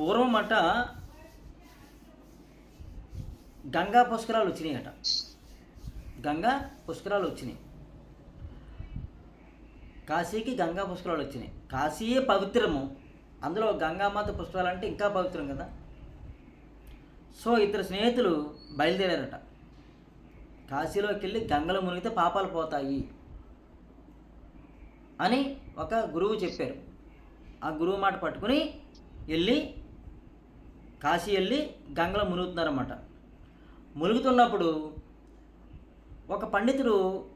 పూర్వం అట గంగా పుష్కరాలు వచ్చినాయి అట గంగా పుష్కరాలు వచ్చినాయి. కాశీకి గంగా పుష్కరాలు వచ్చినాయి. కాశీయే పవిత్రము. అందులో గంగామాత పుష్కరాలు అంటే ఇంకా పవిత్రం కదా. సో ఇద్దరు స్నేహితులు బయలుదేరారట. కాశీలోకి వెళ్ళి గంగలో మునిగితే పాపాలు పోతాయి అని ఒక గురువు చెప్పారు. ఆ గురువు మాట పట్టుకుని వెళ్ళి కాశీ వెళ్ళి గంగలో మునుగుతున్నారన్నమాట. మునుగుతున్నప్పుడు ఒక పండితుడు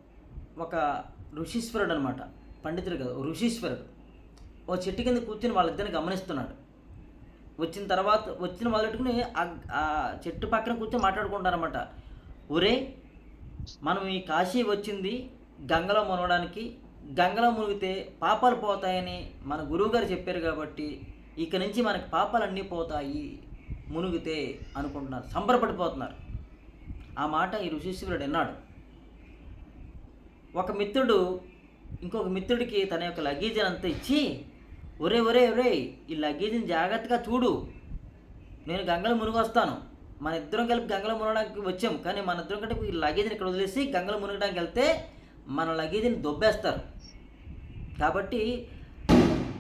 ఒక ఋషీశ్వరుడు అనమాట పండితుడు కదా ఋషీశ్వరుడు. ఓ చెట్టు కింద కూర్చుని వాళ్ళిద్దరిని గమనిస్తున్నాడు. వచ్చిన తర్వాత వచ్చిన మొదలెట్టుకుని ఆ- ఆ చెట్టు పక్కన కూర్చొని మాట్లాడుకుంటారన్నమాట. ఒరే మనం ఈ కాశీ వచ్చింది గంగలో మునగడానికి. గంగలో మునిగితే పాపాలు పోతాయని మన గురువుగారు చెప్పారు కాబట్టి ఇక నుంచి మనకి పాపాలు అన్నీ పోతాయి. మునిగితే అనుకుంటున్నారు. సంబరపడిపోతున్నారు. ఆ మాట ఈ ఋషీశ్వరుడు విన్నాడు. ఒక మిత్రుడు ఇంకొక మిత్రుడికి తన యొక్క లగేజ్ అంతా ఇచ్చి ఒరే ఒరే ఒరే ఈ లగేజీని జాగ్రత్తగా చూడు. నేను గంగలో మునిగొస్తాను. మన ఇద్దరం కలిపి గంగలో మునగడానికి వచ్చాం. కానీ మన ఇద్దరం కలిపి ఈ లగేజ్ని ఇక్కడ వదిలేసి గంగలో మునగడానికి వెళ్తే మన లగేజీని దొబ్బేస్తారు. కాబట్టి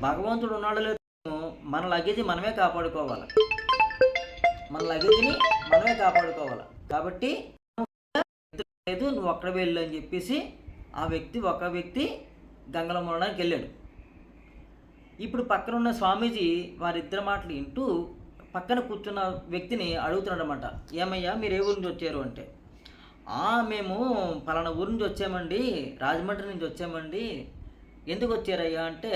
భగవంతుడు ఉన్నాడో లేదో మన లగేజీ మనమే కాపాడుకోవాలి. మన లగేజ్ని మనమే కాపాడుకోవాలి. కాబట్టి లేదు నువ్వు అక్కడ వెళ్ళు అని చెప్పేసి ఆ వ్యక్తి ఒక వ్యక్తి గంగల మూలడానికి వెళ్ళాడు. ఇప్పుడు పక్కన ఉన్న స్వామీజీ వారిద్దరి మాటలు వింటూ పక్కన కూర్చున్న వ్యక్తిని అడుగుతున్నాడు అనమాట ఏమయ్యా మీరు ఏ ఊరు నుంచి వచ్చారు? అంటే మేము పలానా ఊరు నుంచి వచ్చామండి రాజమండ్రి నుంచి వచ్చామండి. ఎందుకు వచ్చారయ్యా? అంటే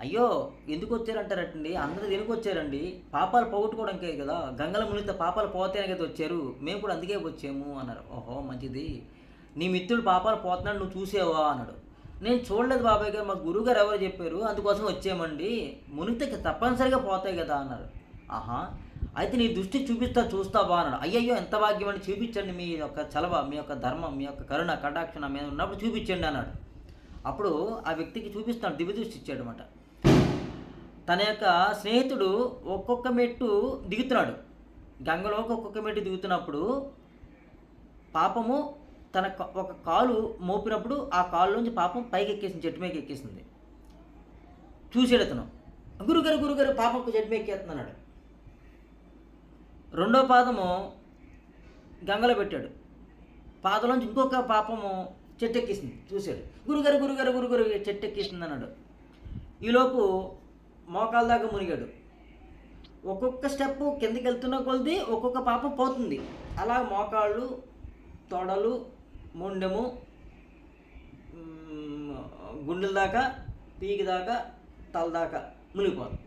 అయ్యో ఎందుకు వచ్చారంటారటండి? అందరూ దేనికి వచ్చారండి? పాపాలు పోగొట్టుకోవడానికే కదా. గంగల మునిగితే పాపాలు పోతాయని కదా వచ్చారు. మేము కూడా అందుకే వచ్చాము అన్నారు. ఓహో మంచిది. నీ మిత్రుడు పాపాలు పోతున్నాడు నువ్వు చూసావా అన్నాడు. నేను చూడలేదు బాబాయ్ గారు మా గురువుగారు ఎవరు చెప్పారు. అందుకోసం వచ్చామండి. మునిగితే తప్పనిసరిగా పోతాయి కదా అన్నారు. ఆహా అయితే నీ దృష్టి చూపిస్తా చూస్తావా అన్నాడు. అయ్యయ్యో ఎంత భాగ్యం అని చూపించండి మీ యొక్క చలవ మీ యొక్క ధర్మం మీ యొక్క కరుణ కటాక్షణ మీద ఉన్నప్పుడు చూపించండి అన్నాడు. అప్పుడు ఆ వ్యక్తికి చూపిస్తాడు దివ్య దృష్టి ఇచ్చాడు అనమాట తన యొక్క స్నేహితుడు ఒక్కొక్క మెట్టు దిగుతున్నాడు. గంగలోకి ఒక్కొక్క మెట్టు దిగుతున్నప్పుడు పాపము తన ఒక కాలు మోపినప్పుడు ఆ కాలులోంచి పాపం పైకి ఎక్కేసింది చెట్టు మీద ఎక్కేసింది. చూసాడు అతను గురుగారు గురుగారు పాపం చెట్టు మీద ఎక్కేస్తున్నాడు. రెండో పాదము గంగలో పెట్టాడు. పాదలోంచి ఇంకొక పాపము చెట్టు ఎక్కేసింది చూశాడు గురుగారు గురుగారు గురుగారు చెట్టు ఎక్కేసింది అన్నాడు. ఈలోపు మోకాల దాకా మునిగాడు. ఒక్కొక్క స్టెప్ కిందకి వెళ్తున్న కొలిది ఒక్కొక్క పాప పోతుంది. అలా మోకాళ్ళు తొడలు ముండెము గుండెల దాకా పీకి దాకా తల దాకా మునిగిపోతుంది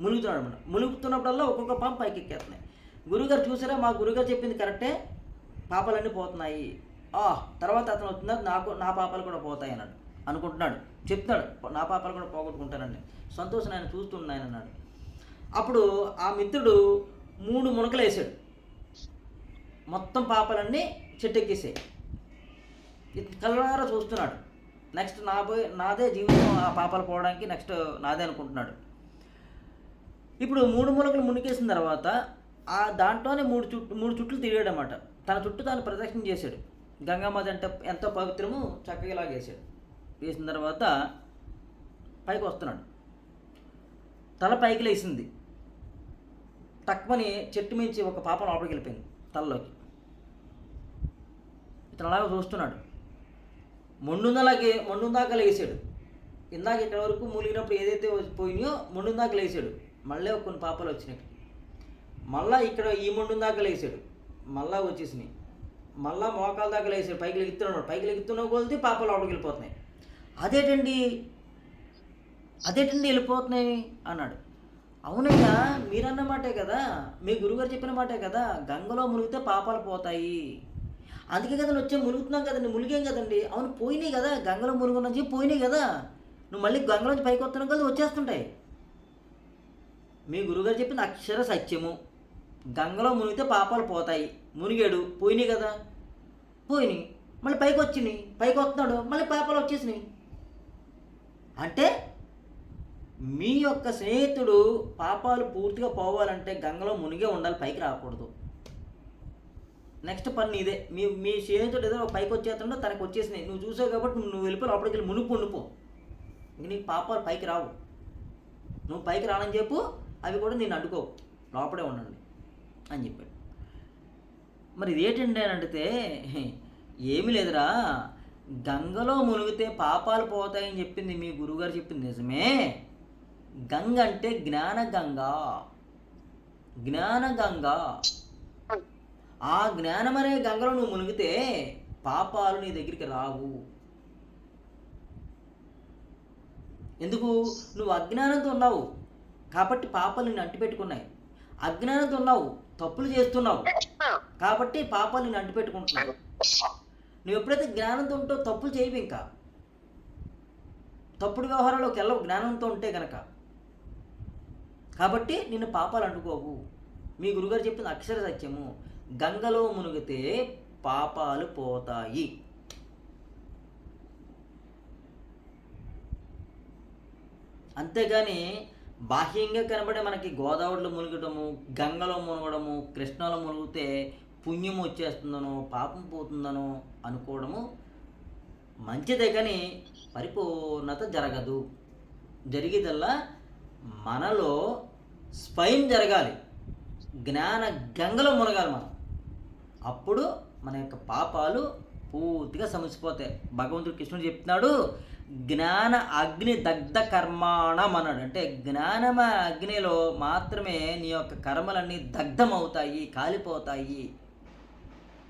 మునుగుతున్నాడు అనమాట మునుగుతున్నప్పుడల్లా ఒక్కొక్క పాప పైకి ఎక్కేస్తున్నాయి. గురుగారు చూసారా? మా గురుగారు చెప్పింది కరెక్టే. పాపాలన్నీ పోతున్నాయి. ఆ తర్వాత అతను వస్తున్నా నాకు నా పాపాలు కూడా పోతాయి అన్నాడు. అనుకుంటున్నాడు. చెప్తున్నాడు నా పాపాలు కూడా పోగొట్టుకుంటానండి సంతోషం ఆయన చూస్తున్నాయని అన్నాడు. అప్పుడు ఆ మిత్రుడు మూడు మునకలు వేసాడు. మొత్తం పాపాలన్నీ చెట్టెక్కేసాయి. కలరారా చూస్తున్నాడు. నెక్స్ట్ నా పోయి నాదే జీవితం ఆ పాపాలు పోవడానికి నెక్స్ట్ నాదే అనుకుంటున్నాడు. ఇప్పుడు మూడు మూలకలు మునికేసిన తర్వాత ఆ దాంట్లోనే మూడు చుట్టు మూడు చుట్లు తిరిగాడు అనమాట తన చుట్టూ తాను ప్రదక్షిణ చేశాడు. గంగామాత అంటే ఎంతో పవిత్రము చక్కగా ఇలా వేసిన తర్వాత పైకి వస్తున్నాడు. తల పైకి లేచింది. తక్కువని చెట్టు మించి ఒక పాప లోపలికి వెళ్ళిపోయింది తలలోకి. ఇతను అలాగే చూస్తున్నాడు. మొండుందలాగే మొండుందాకా లేచాడు. ఇందాక ఇక్కడ వరకు మూలిగినప్పుడు ఏదైతే పోయినాయో మొండుందాకా లేచాడు. మళ్ళీ కొన్ని పాపాలు వచ్చినాయి. మళ్ళీ ఇక్కడ ఈ మొండుందాకా లేచాడు. మళ్ళా వచ్చేసినాయి. మళ్ళా మోకాల దాకా లేచాడు. పైకి లెగుతున్నాడు. పైకి లెగుతున్న కొలిది పాపాలు లోపలికి వెళ్ళిపోతున్నాయి. అదేటండి? అదేటండి వెళ్ళిపోతున్నాయి? అన్నాడు. అవునయ్యా మీరన్న మాటే కదా? మీ గురుగారు చెప్పిన మాటే కదా? గంగలో మునిగితే పాపాలు పోతాయి. అందుకే కదా వచ్చే మునుగుతున్నాం కదండి మునిగాం కదండి. అవును పోయినాయి కదా. గంగలో మునుగున్నాం చెప్పి పోయినాయి కదా. నువ్వు మళ్ళీ గంగలోంచి పైకి వస్తున్నావు కదా వచ్చేస్తుంటాయి. మీ గురుగారు చెప్పింది అక్షర సత్యము. గంగలో మునిగితే పాపాలు పోతాయి. మునిగాడు పోయినాయి కదా. పోయినాయి. మళ్ళీ పైకి వచ్చినాయి. పైకి వస్తున్నాడు. మళ్ళీ పాపాలు వచ్చేసినాయి. అంటే మీ యొక్క స్నేహితుడు పాపాలు పూర్తిగా పోవాలంటే గంగలో మునిగే ఉండాలి పైకి రాకూడదు. నెక్స్ట్ పని ఇదే. మీ మీ స్నేహితుడు ఏదో పైకి వచ్చేస్తుండో తనకు వచ్చేసినాయి. నువ్వు చూసావు కాబట్టి నువ్వు వెళ్ళిపోయి అప్పటికి వెళ్ళి మునుపు ఉండిపో. ఇంక నీకు పాపాలు పైకి రావు. నువ్వు పైకి రానని చెప్పు అవి కూడా నేను అడ్డుకోవు. లోపడే ఉండండి అని చెప్పాడు. మరి ఇది ఏంటంటే అడిగితే ఏమీ లేదురా. గంగలో మునిగితే పాపాలు పోతాయని చెప్పింది మీ గురువుగారు చెప్పింది నిజమే. గంగ అంటే జ్ఞాన గంగ జ్ఞాన గంగ ఆ జ్ఞానం అనే గంగలో నువ్వు మునిగితే పాపాలు నీ దగ్గరికి రావు. ఎందుకు? నువ్వు అజ్ఞానంతో ఉన్నావు. కాబట్టి పాపాలు నిన్ను అంటిపెట్టుకున్నాయి. అజ్ఞానంతో ఉన్నావు. తప్పులు చేస్తున్నావు. కాబట్టి పాపాలు నిన్ను అంటిపెట్టుకుంటున్నావు. నువ్వు ఎప్పుడైతే జ్ఞానంతో ఉంటావు తప్పులు చేయవు ఇంకా. తప్పుడు వ్యవహారాల్లోకి వెళ్ళవు జ్ఞానంతో ఉంటే కనుక కాబట్టి నిన్ను పాపాలు అంటుకోవు మీ గురుగారు చెప్పింది అక్షర సత్యము. గంగలో మునిగితే పాపాలు పోతాయి. అంతేగాని బాహ్యంగా కనబడే మనకి గోదావరిలో మునగడము గంగలో మునగడము కృష్ణలో మునిగితే పుణ్యం వచ్చేస్తుందనో పాపం పోతుందనో అనుకోవడము మంచిదే కానీ పరిపూర్ణత జరగదు. జరిగేదల్లా మనలో స్వయం జరగాలి. జ్ఞాన గంగలో మునగాలి మనం. అప్పుడు మన యొక్క పాపాలు పూర్తిగా సమసిపోతాయి. భగవంతుడు కృష్ణుడు చెప్తున్నాడు జ్ఞాన అగ్ని దగ్ధ కర్మాణం అన్నాడు. అంటే జ్ఞానమ అగ్నిలో మాత్రమే నీ యొక్క కర్మలన్నీ దగ్ధమవుతాయి కాలిపోతాయి.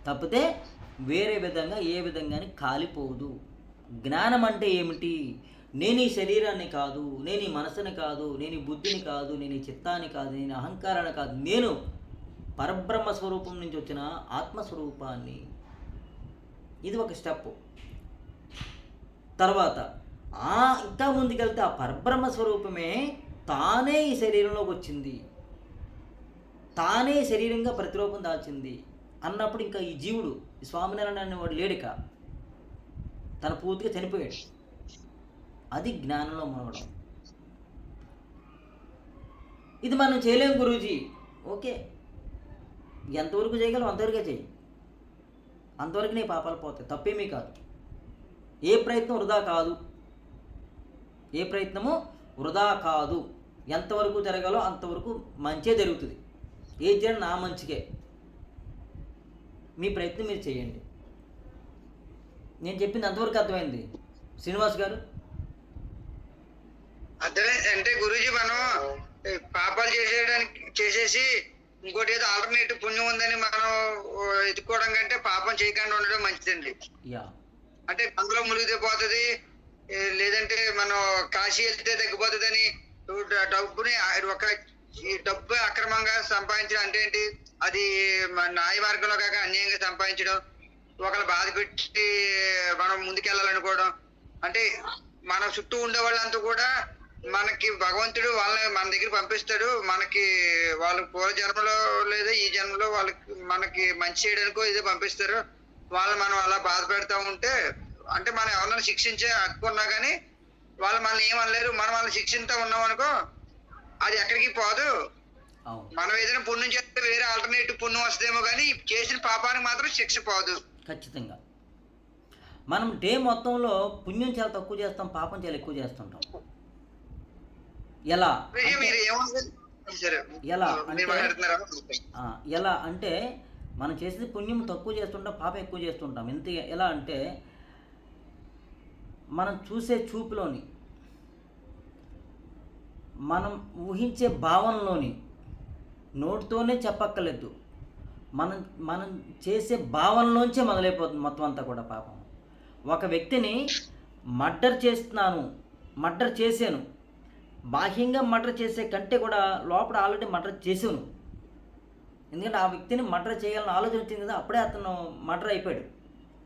తప్పితే వేరే విధంగా ఏ విధంగా కాలిపోదు. జ్ఞానం అంటే ఏమిటి? నేను ఈ శరీరాన్ని కాదు నేను ఈ మనసుని కాదు నేను ఈ బుద్ధిని కాదు నేను ఈ చిత్తాన్ని కాదు నేను అహంకారాన్ని కాదు. నేను పరబ్రహ్మ స్వరూపం నుంచి వచ్చిన ఆత్మస్వరూపాన్ని. ఇది ఒక స్టెప్ తర్వాత ఆ ఇంకా ముందుకెళ్తే ఆ పరబ్రహ్మ స్వరూపమే తానే ఈ శరీరంలోకి వచ్చింది. తానే శరీరంగా ప్రతిరూపం దాల్చింది. అన్నప్పుడు ఇంకా ఈ జీవుడు ఈ స్వామినారాయణ అనేవాడు లేడిక తన పూర్తిగా చనిపోయాడు. అది జ్ఞానంలో మునగడం. ఇది మనం చేయలేము గురూజీ. ఓకే. ఎంతవరకు చేయగలం అంతవరకే చేయి. అంతవరకు నీ పాపాలు పోతాయి. తప్పేమీ కాదు. ఏ ప్రయత్నం వృధా కాదు. ఏ ప్రయత్నము వృధా కాదు. ఎంతవరకు జరగాలో అంతవరకు మంచే జరుగుతుంది. ఏ చేయడం నా మంచికే. మీ ప్రయత్నం మీరు చేయండి. నేను చెప్పింది అంతవరకు అర్థమైంది. శ్రీనివాస్ గారు? అర్థమే అంటే గురూజీ మనం పాపాలు చేసేయడానికి చేసేసి ఇంకోటి ఏదో ఆల్టర్నేటివ్ పుణ్యం ఉందని మనం ఓ, ఎత్తుకోవడం కంటే పాపం చేయకుండా ఉండడం మంచిదండి. అంటే అందులో మునిగితే పోతుంది లేదంటే మనం కాశీ వెళ్తే తగ్గిపోతుందని డబ్బుని ఒక ఈ డబ్బు అక్రమంగా సంపాదించడం అంటే ఏంటి? అది మన న్యాయ మార్గంలో కాక అన్యాయంగా సంపాదించడం ఒకరు బాధ పెట్టి మనం ముందుకెళ్ళాలనుకోవడం. అంటే మన చుట్టూ ఉండే వాళ్ళంతా కూడా మనకి భగవంతుడు వాళ్ళని మన దగ్గర పంపిస్తాడు. మనకి వాళ్ళ పూర్వ జన్మలో లేదా ఈ జన్మలో వాళ్ళకి మనకి మంచి చేయడానికో ఏదో పంపిస్తారు. వాళ్ళు మనం అలా బాధ పెడతా ఉంటే అంటే మనం ఎవరైనా శిక్షించే హక్కు ఉన్నా కానీ వాళ్ళు మనల్ని ఏమనలేరు. మనం వాళ్ళని శిక్షిస్తా ఉన్నాం అనుకో అది ఎక్కడికి పోదు. అవును. మనం ఏదైనా పుణ్యం చేస్తే వేరే ఆల్టర్నేటివ్ పుణ్యం వస్తుందేమో కానీ చేసిన పాపానికి మాత్రం శిక్ష పోదు. ఖచ్చితంగా. మనం డే మొత్తంలో పుణ్యం చాలా తక్కువ చేస్తాం పాపం చాలా ఎక్కువ చేస్తుంటాం. ఎలా ఎలా? ఎలా అంటే మనం చేసేది పుణ్యం తక్కువ చేస్తుంటాం పాపం ఎక్కువ చేస్తుంటాం. ఎంత ఎలా అంటే మనం చూసే చూపులోని మనం ఊహించే భావనలోని నోటితోనే చెప్పక్కర్లేదు. మనం మనం చేసే భావనలోంచే మొదలైపోతుంది మొత్తం అంతా కూడా పాపం. ఒక వ్యక్తిని మర్డర్ చేస్తున్నాను మర్డర్ చేశాను. బాహ్యంగా మర్డర్ చేసే కంటే కూడా లోపల ఆల్రెడీ మర్డర్ చేశాను. ఎందుకంటే ఆ వ్యక్తిని మర్డర్ చేయాలని ఆలోచన వచ్చింది కదా అప్పుడే అతను మర్డర్ అయిపోయాడు.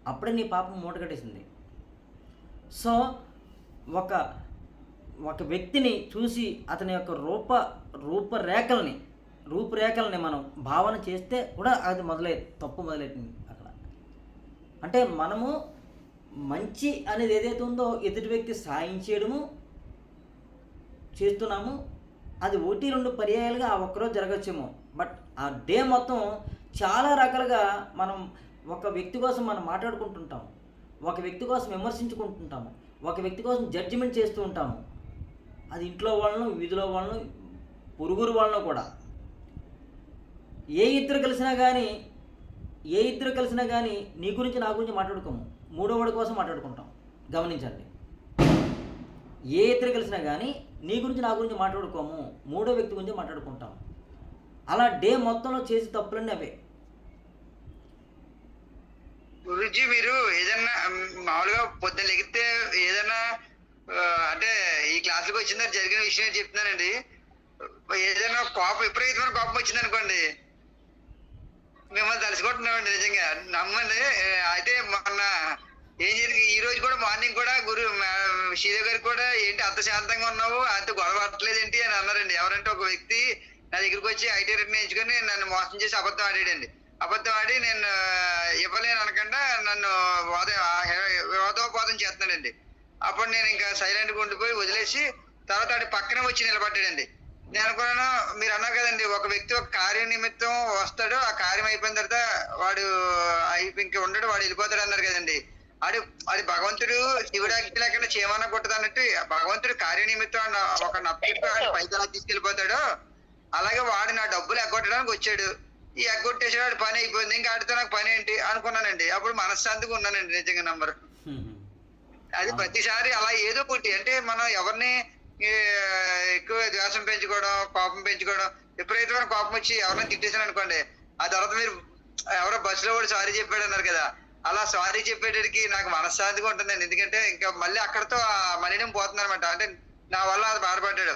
అప్పుడే నీ పాపం మూట కట్టేసింది. సో ఒక ఒక వ్యక్తిని చూసి అతని యొక్క రూప రూపరేఖల్ని రూపురేఖల్ని మనం భావన చేస్తే కూడా అది మొదలై తప్పు మొదలైంది అక్కడ. అంటే మనము మంచి అనేది ఏదైతే ఉందో ఎదుటి వ్యక్తి సాయం చేయడము చేస్తున్నాము అది ఒకటి రెండు పర్యాయాలుగా ఆ ఒక్కరోజు జరగచ్చేమో బట్ ఆ డే మొత్తం చాలా రకాలుగా మనం ఒక వ్యక్తి కోసం మనం మాట్లాడుకుంటుంటాము. ఒక వ్యక్తి కోసం విమర్శించుకుంటుంటాము. ఒక వ్యక్తి కోసం జడ్జిమెంట్ చేస్తూ ఉంటాము. అది ఇంట్లో వాళ్ళను వీధిలో వాళ్ళను పొరుగురు వాళ్ళను కూడా. ఏ ఇద్దరు కలిసినా కానీ ఏ ఇద్దరు కలిసినా కానీ నీ గురించి నా గురించి మాట్లాడుకోము. మూడో వాడి కోసం మాట్లాడుకుంటాం. గమనించండి. ఏ ఇద్దరు కలిసినా కానీ నీ గురించి నా గురించి మాట్లాడుకోము. మూడో వ్యక్తి గురించి మాట్లాడుకుంటాం. అలా డే మొత్తంలో చేసే తప్పులన్నీ అవే. గురుజీ మీరు ఏదన్నా మామూలుగా పొద్దున్న లెగితే ఏదన్నా అంటే ఈ క్లాసులకు వచ్చిన జరిగిన విషయం చెప్తున్నానండి. ఏదైనా కోపం విపరీతమైన కోపం వచ్చింది అనుకోండి మిమ్మల్ని తలుచుకుంటున్నామండి నిజంగా. నమ్మండి. అయితే మొన్న ఏం జరిగింది? ఈ రోజు కూడా మార్నింగ్ కూడా గురు శ్రీదేవి గారు కూడా ఏంటి అంత శాంతంగా ఉన్నావు? అంత గొడవ పట్టలేదు ఏంటి? అని అన్నారండి. ఎవరంటే ఒక వ్యక్తి నా దగ్గరికి వచ్చి ఐటీ రిటర్న్ ఎంచుకొని నన్ను మోసం చేసి అబద్ధం ఆడాడండి. అబద్ధం ఆడి నేను ఇవ్వలేను అనకుండా నన్ను వాద వివాదోపాదం చేస్తున్నాడండి. అప్పుడు నేను ఇంకా సైలెంట్గా ఉండిపోయి వదిలేసి తర్వాత ఆడి పక్కనే వచ్చి నిలబడ్డాడండి. నేను అనుకున్నాను మీరు అన్నారు కదండి ఒక వ్యక్తి ఒక కార్య నిమిత్తం వస్తాడు ఆ కార్యం అయిపోయిన తర్వాత వాడు అయిపోయి ఇంకా ఉండడు వాడు వెళ్ళిపోతాడు అన్నారు కదండి. ఆడు ఆడి భగవంతుడు శివుడు అగ్ని లేకుండా చేయమన్నా కొట్టదు అన్నట్టు భగవంతుడు కార్య నిమిత్తం అన్న ఒక నప్పి పైకి ఎలా తీసుకెళ్ళిపోతాడు. అలాగే వాడు నా డబ్బులు ఎగ్గొట్టడానికి వచ్చాడు. ఈ ఎగ్గొట్టేసాడు వాడి పని అయిపోయింది ఇంకా ఆడితో నాకు పని ఏంటి అనుకున్నానండి. అప్పుడు మనశ్శాంతిగా ఉన్నానండి నిజంగా నంబర్. అది ప్రతిసారి అలా ఏదో ఒకటి అంటే మనం ఎవరిని ఎక్కువ ద్వేషం పెంచుకోవడం కోపం పెంచుకోవడం విపరీతమైన కోపం వచ్చి ఎవరిని తిట్టేసాను అనుకోండి ఆ తర్వాత మీరు ఎవరో బస్సులో కూడా సారీ చెప్పాడు అన్నారు కదా అలా సారీ చెప్పేటడికి నాకు మనశ్శాంతిగా ఉంటుందండి. ఎందుకంటే ఇంకా మళ్ళీ అక్కడతో ఆ మలినం పోతుంది అనమాట అంటే నా వల్ల అది బాధపడ్డాడు.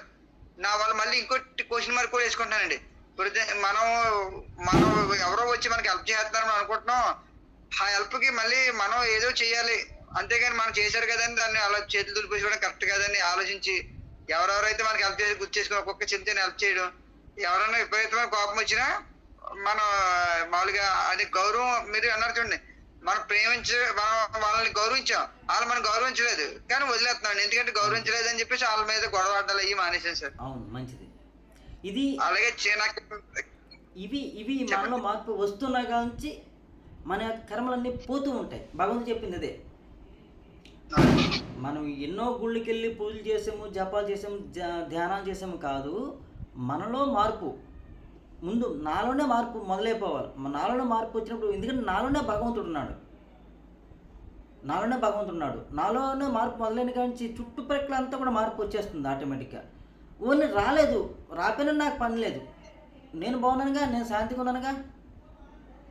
నా వల్ల మళ్ళీ ఇంకో క్వశ్చన్ మార్క్ కూడా వేసుకుంటానండి. ఇప్పుడు మనం మనం ఎవరో వచ్చి మనకి హెల్ప్ చేస్తున్నారని అనుకుంటున్నాం. ఆ హెల్ప్కి మళ్ళీ మనం ఏదో చేయాలి. అంతేగాని మనం చేశారు కదని దాన్ని అలా చేతులు దులిపేసుకోవడం కరెక్ట్ కాదని ఆలోచించి ఎవరెవరైతే మనకి హెల్ప్ చేసి గుర్తు చేసుకుని ఒక్కొక్క చిన్న హెల్ప్ చేయడం ఎవరైనా విపరీతమైన కోపం వచ్చినా మనం మామూలుగా అది గౌరవం మీరు అన్నారు చూడండి మనం ప్రేమించ మనం వాళ్ళని గౌరవించాం వాళ్ళు మనం గౌరవించలేదు కానీ వదిలేస్తున్నాం ఎందుకంటే గౌరవించలేదు అని చెప్పేసి వాళ్ళ మీద గొడవ ఆడాలి అయ్యి మానేసాను సార్. అవును మంచిది. ఇది అలాగే చే- నాకు ఇవి ఇవి మనలో మార్పు వస్తున్నా కాంచి మన కర్మలన్నీ పోతూ ఉంటాయి. భగవంతుడు చెప్పింది అదే. మనం ఎన్నో గుళ్ళకి వెళ్ళి పూజలు చేసాము జపాలు చేసాము ధ్యానం ధ్యానాలు చేసాము కాదు మనలో మార్పు. ముందు నాలోనే మార్పు మొదలైపోవాలి. నాలోనే మార్పు వచ్చినప్పుడు ఎందుకంటే నాలోనే భగవంతుడు ఉన్నాడు. నాలోనే భగవంతుడు ఉన్నాడు. నాలోనే మార్పు మొదలైన కానీ చుట్టుపక్కల అంతా కూడా మార్పు వచ్చేస్తుంది ఆటోమేటిక్గా. ఓన్లీ రాలేదు. రాపోయినా నాకు పని లేదు. నేను బాగున్నానుగా? నేను శాంతిగా ఉన్నానుగా?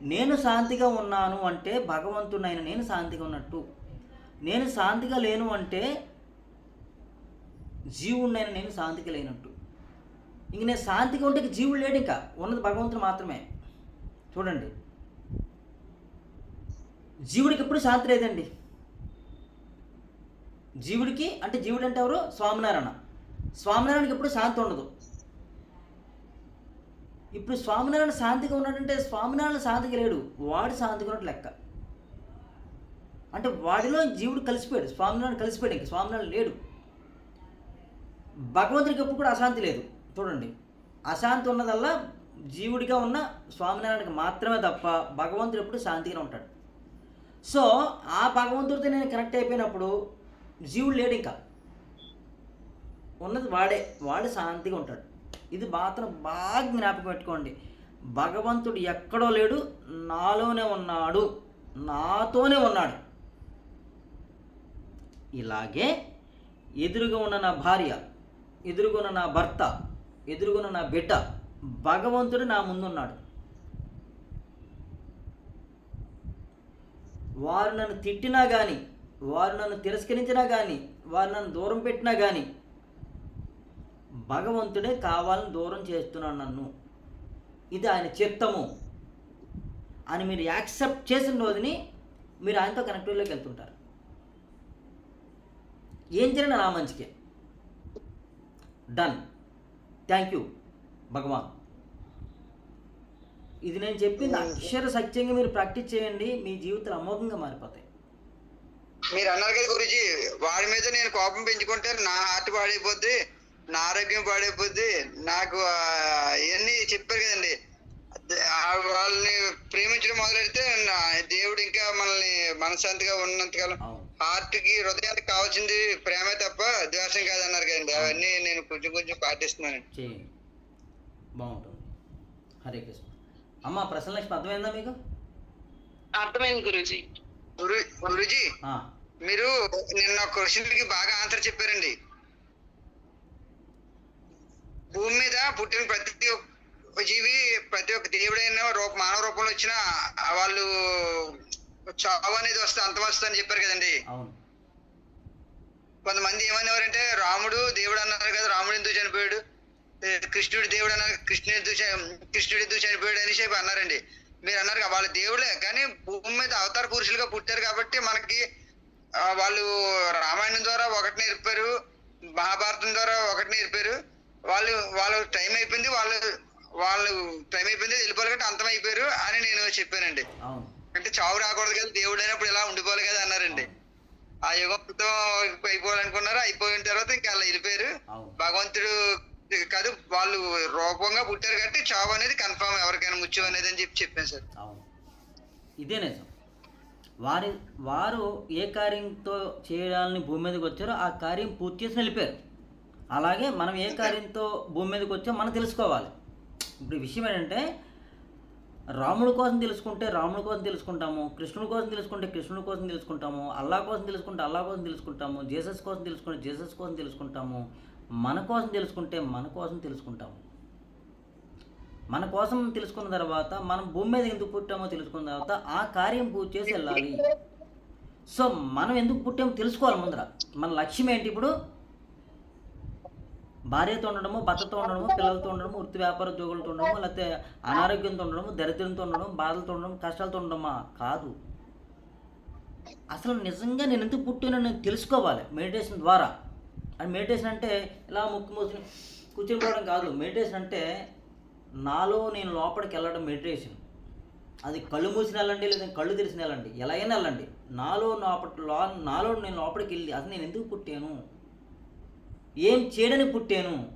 నేను శాంతిగా ఉన్నాను అంటే భగవంతుడైన నేను శాంతిగా ఉన్నట్టు. నేను శాంతిగా లేను అంటే జీవుడినైనా నేను శాంతిగా లేనట్టు. ఇంక నేను శాంతిగా ఉంటే జీవుడు లేడు ఇంకా. ఉన్నది భగవంతుడు మాత్రమే. చూడండి. జీవుడికి ఎప్పుడు శాంతి లేదండి. జీవుడికి అంటే జీవుడు అంటే ఎవరు? స్వామినారాయణ. స్వామినారాయణకి ఎప్పుడు శాంతి ఉండదు. ఇప్పుడు స్వామినారాయణ శాంతిగా ఉన్నాడంటే స్వామినారాయణ శాంతిగా లేడు. వాడు శాంతిగా ఉన్నట్టు లెక్క. అంటే వాడిలో జీవుడు కలిసిపోయాడు స్వామినారాయణ కలిసిపోయాడు ఇంక స్వామినారాయణ లేడు. భగవంతుడికి ఎప్పుడు కూడా అశాంతి లేదు. చూడండి అశాంతి ఉన్నదల్లా జీవుడిగా ఉన్న స్వామినారాయణకి మాత్రమే తప్ప భగవంతుడు ఎప్పుడు శాంతిగానే ఉంటాడు. సో ఆ భగవంతుడితో నేను కనెక్ట్ అయిపోయినప్పుడు జీవుడు లేడు ఇంకా. ఉన్నది వాడే వాడు శాంతిగా ఉంటాడు. ఇది మాత్రం బాగా జ్ఞాపకం పెట్టుకోండి. భగవంతుడు ఎక్కడో లేడు నాలోనే ఉన్నాడు నాతోనే ఉన్నాడు. ఇలాగే ఎదురుగా ఉన్న నా భార్య ఎదురుగా ఉన్న నా భర్త ఎదురుగా ఉన్న నా బిడ్డ భగవంతుడు నా ముందున్నాడు. వారు నన్ను తిట్టినా కానీ వారు నన్ను తిరస్కరించినా కానీ వారు నన్ను దూరం పెట్టినా కానీ భగవంతుడే కావాలని దూరం చేస్తున్నాడు నన్ను. ఇది ఆయన చిత్తము. అని మీరు యాక్సెప్ట్ చేసిన రోజుని మీరు ఆయనతో కనెక్టివ్లోకి వెళ్తుంటారు. ఏం జరిగినా నా మంచికే. డన్ థ్యాంక్ యూ భగవాన్. ఇది నేను చెప్పింది అక్షర సత్యంగా మీరు ప్రాక్టీస్ చేయండి మీ జీవితాలు అమోఘంగా మారిపోతాయి. మీరు అన్నారు కదా గురుజీ వాడి మీద నేను కోపం పెంచుకుంటే నా హార్ట్ పాడైపోద్ది నా ఆరోగ్యం పాడైపోద్ది నాకు ఇవన్నీ చెప్పారు కదండి. వాళ్ళని ప్రేమించడం మొదలెడితే నా దేవుడు ఇంకా మనల్ని మనశ్శాంతిగా ఉన్నంతకాలం హార్ట్కి హృదయానికి కావాల్సింది ప్రేమే తప్ప ద్వేషం కాదన్నారు కదండి. అవన్నీ నేను కొంచెం కొంచెం పాటిస్తున్నాను. బాగుంటుంది. హరే కృష్ణ. అమ్మ ప్రసన్నలక్ష్మి అర్థమైందా మీకు? అర్థమైంది గురూజీ. గురు గురుజీ మీరు నిన్న క్వశ్చన్కి బాగా ఆన్సర్ చెప్పారండి. భూమి మీద పుట్టిన ప్రతి ఒక్క జీవి ప్రతి ఒక్క దేవుడైన రూప మానవ రూపంలో వచ్చిన వాళ్ళు చావు అనేది వస్తే అంతం వస్తుంది అని చెప్పారు కదండి. అవును. కొంతమంది ఏమనేవారంటే రాముడు దేవుడు అన్నారు కదా రాముడు ఎందుకు చనిపోయాడు? కృష్ణుడు దేవుడు అన్నారు కృష్ణుడు ఎందుకు కృష్ణుడు ఎందుకు చనిపోయాడు అని చెప్పి అన్నారండి. మీరు అన్నారు కదా, వాళ్ళ దేవుడే కానీ భూమి మీద అవతార పురుషులుగా పుట్టారు కాబట్టి మనకి వాళ్ళు రామాయణం ద్వారా ఒకటి నేర్పారు మహాభారతం ద్వారా ఒకటి నేర్పారు. వాళ్ళు వాళ్ళు టైం అయిపోయింది వాళ్ళు వాళ్ళు టైం అయిపోయింది వెళ్ళిపోవాలి కాబట్టి అంతం అయిపోయారు అని నేను చెప్పానండి. అవును. అంటే చావు రాకూడదు కదా దేవుడు అయినప్పుడు ఇలా ఉండిపోవాలి కదా అన్నారండి. ఆ యుగంతో అయిపోవాలనుకున్నారు అయిపోయిన తర్వాత ఇంకా అలా వెళ్ళిపోయారు. భగవంతుడు కాదు వాళ్ళు రూపంగా పుట్టారు కాబట్టి చావు అనేది కన్ఫర్మ్ ఎవరికైనా ముచ్చు అనేది అని చెప్పి చెప్పాను సార్. అవును. ఇదే నిజం. వారి వారు ఏ కార్యంతో చేయాలని భూమి మీదకి వచ్చారో ఆ కార్యం పూర్తి చేసి వెళ్ళిపోయారు. అలాగే మనం ఏ కార్యంతో భూమి మీదకి వచ్చామో మనం తెలుసుకోవాలి. ఇప్పుడు విషయం ఏంటంటే రాముడి కోసం తెలుసుకుంటే రాముడి కోసం తెలుసుకుంటాము కృష్ణుడి కోసం తెలుసుకుంటే కృష్ణుడి కోసం తెలుసుకుంటాము అల్లా కోసం తెలుసుకుంటే అల్లా కోసం తెలుసుకుంటాము జీసస్ కోసం తెలుసుకుంటే జీసస్ కోసం తెలుసుకుంటాము మన కోసం తెలుసుకుంటే మన కోసం తెలుసుకుంటాము. మన కోసం తెలుసుకున్న తర్వాత మనం భూమి మీద ఎందుకు పుట్టామో తెలుసుకున్న తర్వాత ఆ కార్యం పూర్తి చేసి వెళ్ళాలి. సో మనం ఎందుకు పుట్టామో తెలుసుకోవాలి ముందర. మన లక్ష్యం ఏంటి ఇప్పుడు? భార్యతో ఉండడము భర్తతో ఉండడము పిల్లలతో ఉండడము వృత్తి వ్యాపార ఉద్యోగులతో ఉండడము లేకపోతే అనారోగ్యంతో ఉండడము దరిద్రంతో ఉండడం బాధలతో ఉండడం కష్టాలతో ఉండడమా? కాదు. అసలు నిజంగా నేను ఎందుకు పుట్టానో నేను తెలుసుకోవాలి మెడిటేషన్ ద్వారా. అండ్ మెడిటేషన్ అంటే ఇలా ముక్కు మూసుకుని కూర్చోకపోవడం కాదు. మెడిటేషన్ అంటే నాలో నేను లోపలికి వెళ్ళడం మెడిటేషన్. అది కళ్ళు మూసిన వెళ్ళండి లేదా కళ్ళు తెరిచిన వెళ్ళండి. ఎలా అయినా వెళ్ళండి. నాలో లోపల నాలో నేను లోపలికి వెళ్ళి అసలు నేను ఎందుకు పుట్టాను? ఏం చేయడని పుట్టాను?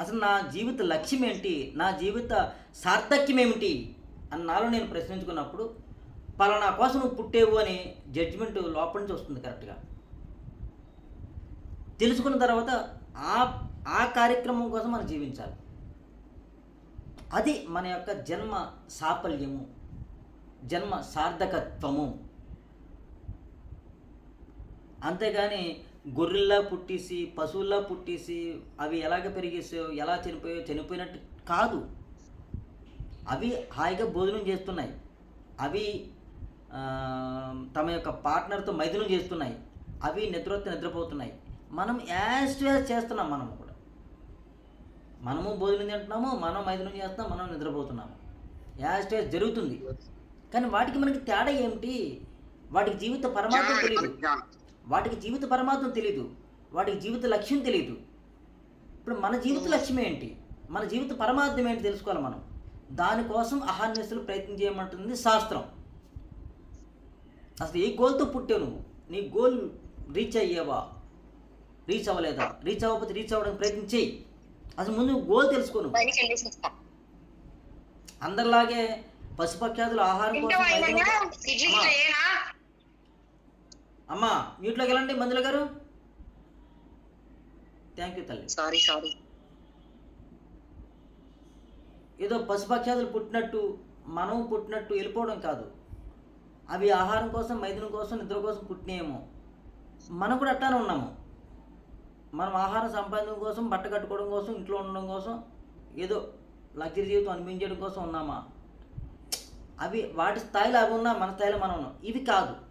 అసలు నా జీవిత లక్ష్యం ఏంటి నా జీవిత సార్థక్యం ఏమిటి అని నాలో నేను ప్రశ్నించుకున్నప్పుడు పలానా కోసం నువ్వు పుట్టేవు అని జడ్జిమెంట్ లోపల నుంచి వస్తుంది కరెక్ట్గా తెలుసుకున్న తర్వాత ఆ ఆ కార్యక్రమం కోసం మనం జీవించాలి. అది మన యొక్క జన్మ సాఫల్యము జన్మ సార్థకత్వము. అంతేగాని గొర్రెల్లా పుట్టేసి పశువుల్లా పుట్టేసి అవి ఎలాగ పెరిగేసాయో ఎలా చనిపోయో చనిపోయినట్టు కాదు. అవి హాయిగా భోజనం చేస్తున్నాయి. అవి తమ యొక్క పార్ట్నర్తో మైథునం చేస్తున్నాయి. అవి నిద్రొత్తి నిద్రపోతున్నాయి. మనం యాజ్ టు యాజ్ చేస్తున్నాం మనం కూడా. మనము భోజనం తింటున్నాము మనం మైథునం చేస్తున్నాం మనం నిద్రపోతున్నాము. యాజ్ టు యాజ్ జరుగుతుంది. కానీ వాటికి మనకి తేడా ఏమిటి? వాటికి జీవిత పరమార్థం తెలియదు వాటికి జీవిత పరమార్థం తెలియదు వాటికి జీవిత లక్ష్యం తెలియదు ఇప్పుడు మన జీవిత లక్ష్యం ఏంటి? మన జీవిత పరమార్థం ఏంటి తెలుసుకోవాలి మనం? దానికోసం అహర్నిశలు ప్రయత్నం చేయమంటుంది శాస్త్రం. అసలు ఏ గోల్తో పుట్టావు నువ్వు? నీ గోల్ రీచ్ అయ్యావా? రీచ్ అవ్వలేదా? రీచ్ అవ్వకపోతే రీచ్ అవ్వడానికి ప్రయత్నం చేయి. అసలు ముందు గోల్ తెలుసుకో నువ్వు. అందరిలాగే పశుపక్షాదులు ఆహారం కోసం అమ్మా, మ్యూట్లోకి వెళ్ళండి మందుల గారు. థ్యాంక్ యూ తల్లి. సారీ సారీ ఏదో పశుపక్షాదులు పుట్టినట్టు మనం పుట్టినట్టు వెళ్ళిపోవడం కాదు. అవి ఆహారం కోసం మైదనం కోసం నిద్ర కోసం పుట్టినాయేమో. మనం కూడా అట్టానే ఉన్నాము. మనం ఆహారం సంపాదించడం కోసం బట్ట కట్టుకోవడం కోసం ఇంట్లో ఉండడం కోసం ఏదో లగ్జరీ జీవితం అనిపించడం కోసం ఉన్నామా? అవి వాటి స్థాయిలో అవి ఉన్నా మన స్థాయిలో మనం ఉన్నాం. ఇవి కాదు.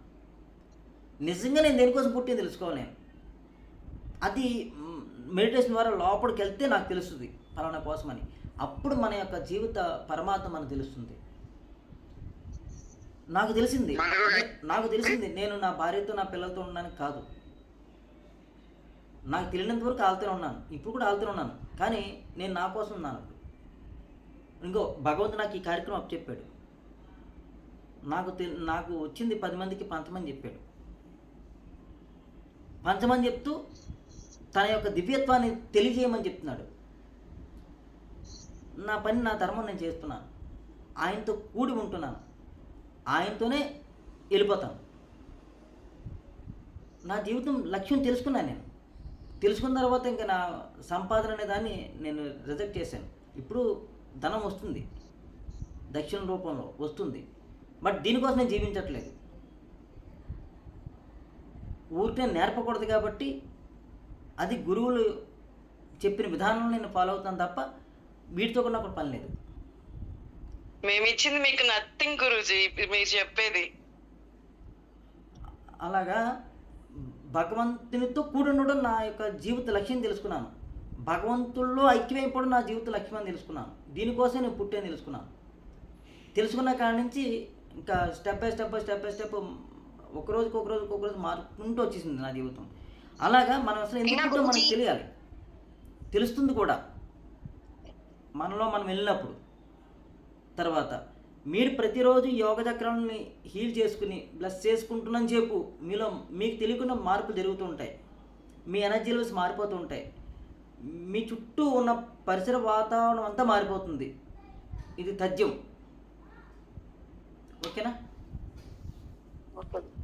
నిజంగా నేను దేనికోసం పుట్టింది తెలుసుకోవాలి నేను. అది మెడిటేషన్ ద్వారా లోపలికి వెళ్తే నాకు తెలుస్తుంది ఫలానా కోసమని. అప్పుడు మన యొక్క జీవిత పరమార్థం మనకు తెలుస్తుంది. నాకు తెలిసింది. నాకు తెలిసింది. నేను నా భార్యతో నా పిల్లలతో ఉండడానికి కాదు. నాకు తెలియనంత వరకు ఆలుతూనే ఉన్నాను. ఇప్పుడు కూడా ఆలుతూనే ఉన్నాను. కానీ నేను నా కోసం ఉన్నాను ఇంకో భగవంతుడు నాకు ఈ కార్యక్రమం చెప్పాడు నాకు తెలి నాకు వచ్చింది పది మందికి పంచమని చెప్పాడు. పంచమని చెప్తూ తన యొక్క దివ్యత్వాన్ని తెలియజేయమని చెప్తున్నాడు. నా పని నా ధర్మం నేను చేస్తున్నాను. ఆయనతో కూడి ఉంటున్నాను. ఆయనతోనే వెళ్ళిపోతాను. నా జీవితం లక్ష్యం తెలుసుకున్నాను నేను. తెలుసుకున్న తర్వాత ఇంకా నా సంపాదన అనే దాన్ని నేను రిజెక్ట్ చేశాను. ఇప్పుడు ధనం వస్తుంది. దక్షిణ రూపంలో వస్తుంది. బట్ దీనికోసం నేను జీవించట్లేదు. ఊరికే నేర్పకూడదు కాబట్టి అది గురువులు చెప్పిన విధానం నేను ఫాలో అవుతాను తప్ప వీటితో కూడా నాకు పని లేదు. మేము ఇచ్చింది మీకు నథింగ్ గురూజీ మీరు చెప్పేది. అలాగా భగవంతునితో కూడి ఉండడం నా యొక్క జీవిత లక్ష్యం తెలుసుకున్నాను. భగవంతుల్లో ఐక్యమైపోవడం నా జీవిత లక్ష్యం అని తెలుసుకున్నాను. దీనికోసం నేను పుట్టాను తెలుసుకున్నాను. తెలుసుకున్న కాడి నుంచి ఇంకా step by step by step by step ఒక రోజుకి ఒక రోజుకి ఒక రోజు మారుకుంటూ వచ్చేసింది నా జీవితం. అలాగా మనం అసలు ఎందుకు మనకు తెలియాలి. తెలుస్తుంది కూడా. మనలో మనం వెళ్ళినప్పుడు. తర్వాత మీరు ప్రతిరోజు యోగ చక్రాలని హీల్ చేసుకుని బ్లస్ చేసుకుంటున్నని చెప్పు. మీలో మీకు తెలియకుండా మార్పులు జరుగుతూ ఉంటాయి. మీ ఎనర్జీ లెవెల్స్ మారిపోతూ ఉంటాయి. మీ చుట్టూ ఉన్న పరిసర వాతావరణం అంతా మారిపోతుంది. ఇది తథ్యం. ఓకేనా? ఓకే.